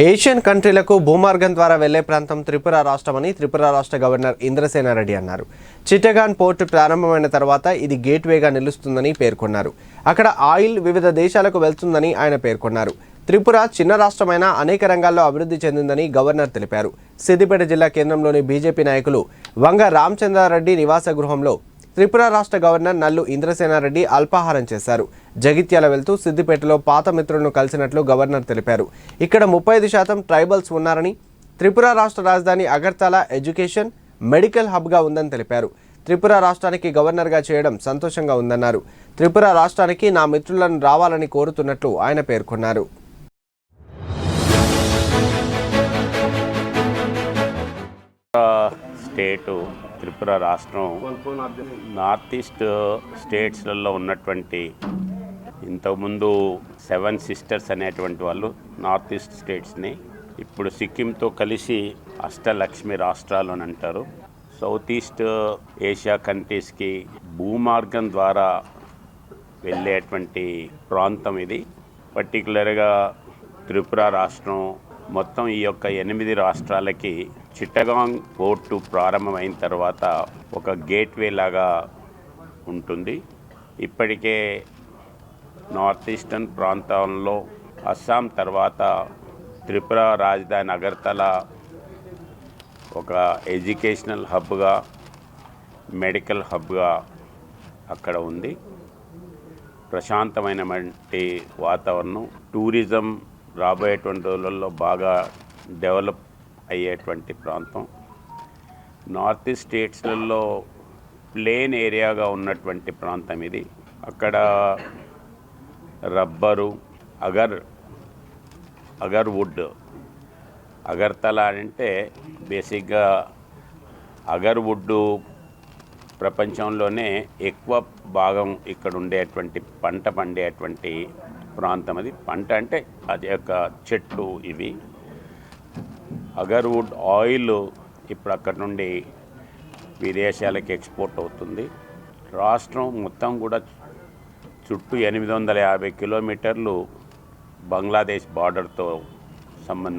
Asian కంట్రీలకు భూమార్గం ద్వారా వెళ్ళే ప్రాంతం త్రిపుర రాష్ట్రమని త్రిపుర రాష్ట్ర గవర్నర్ ఇంద్రసేనారెడ్డి అన్నారు. చిట్టగాన్ పోర్టు ప్రారంభమైన తర్వాత ఇది గేట్వేగా నిలుస్తుందని పేర్కొన్నారు. అక్కడ ఆయిల్ వివిధ దేశాలకు వెళ్తుందని ఆయన పేర్కొన్నారు. త్రిపుర చిన్న రాష్ట్రమైన అనేక రంగాల్లో అభివృద్ధి చెందిందని గవర్నర్ తెలిపారు. సిద్దిపేట జిల్లా కేంద్రంలోని బీజేపీ నాయకులు వంగ రామచంద్రారెడ్డి నివాస గృహంలో త్రిపుర రాష్ట్ర గవర్నర్ నల్లు ఇంద్రసేనారెడ్డి అల్పాహారం చేశారు. జగిత్యాల వెళ్తూ సిద్దిపేటలో పాత మిత్రులను కలిసినట్లు గవర్నర్ తెలిపారు. ఇక్కడ ముప్పై ఐదు శాతం ట్రైబల్స్ ఉన్నారని త్రిపుర రాష్ట్ర రాజధాని అగర్తల ఎడ్యుకేషన్ మెడికల్ హబ్గా ఉందని తెలిపారు. త్రిపుర రాష్ట్రానికి గవర్నర్గా చేయడం సంతోషంగా ఉందన్నారు. త్రిపుర రాష్ట్రానికి నా మిత్రులను రావాలని కోరుతున్నట్లు ఆయన పేర్కొన్నారు. స్టేటు త్రిపుర రాష్ట్రం నార్త్ ఈస్ట్ స్టేట్స్లలో ఉన్నటువంటి ఇంతకుముందు సెవెన్ సిస్టర్స్ అనేటువంటి వాళ్ళు నార్త్ ఈస్ట్ స్టేట్స్ని ఇప్పుడు సిక్కింతో కలిసి అష్టలక్ష్మి రాష్ట్రాలు అని అంటారు. సౌత్ ఈస్ట్ ఏషియా కంట్రీస్కి భూమార్గం ద్వారా వెళ్ళేటువంటి ప్రాంతం ఇది. పర్టికులర్గా త్రిపుర రాష్ట్రం మొత్తం ఈ యొక్క ఎనిమిది రాష్ట్రాలకి చిట్టగాంగ్ పోర్టు ప్రారంభమైన తర్వాత ఒక గేట్వే లాగా ఉంటుంది. ఇప్పటికే నార్త్ ఈస్టర్న్ ప్రాంతంలో అస్సాం తర్వాత త్రిపుర రాజధాని అగర్తల ఒక ఎడ్యుకేషనల్ హబ్గా మెడికల్ హబ్గా అక్కడ ఉంది. ప్రశాంతమైనటువంటి వాతావరణం టూరిజం రాబోయేటువంటి రోజులలో బాగా డెవలప్ అయ్యేటువంటి ప్రాంతం. నార్త్ ఈస్ట్ స్టేట్స్లలో ప్లేన్ ఏరియాగా ఉన్నటువంటి ప్రాంతం ఇది. అక్కడ rubber agar agar wood Agartala అంటే బేసిక్గా అగర్వుడ్ ప్రపంచంలోనే ఎక్కువ భాగం ఇక్కడ ఉండేటువంటి పంట పండేటువంటి ప్రాంతం అది పంట అంటే అది యొక్క చెట్లు ఇవి. అగర్వుడ్ ఆయిల్ ఇప్పుడు అక్కడ నుండి విదేశాలకు ఎక్స్పోర్ట్ అవుతుంది. రాష్ట్రం మొత్తం కూడా చుట్టూ ఎనిమిది వందల యాభై కిలోమీటర్లు బంగ్లాదేశ్ బార్డర్తో సంబంధం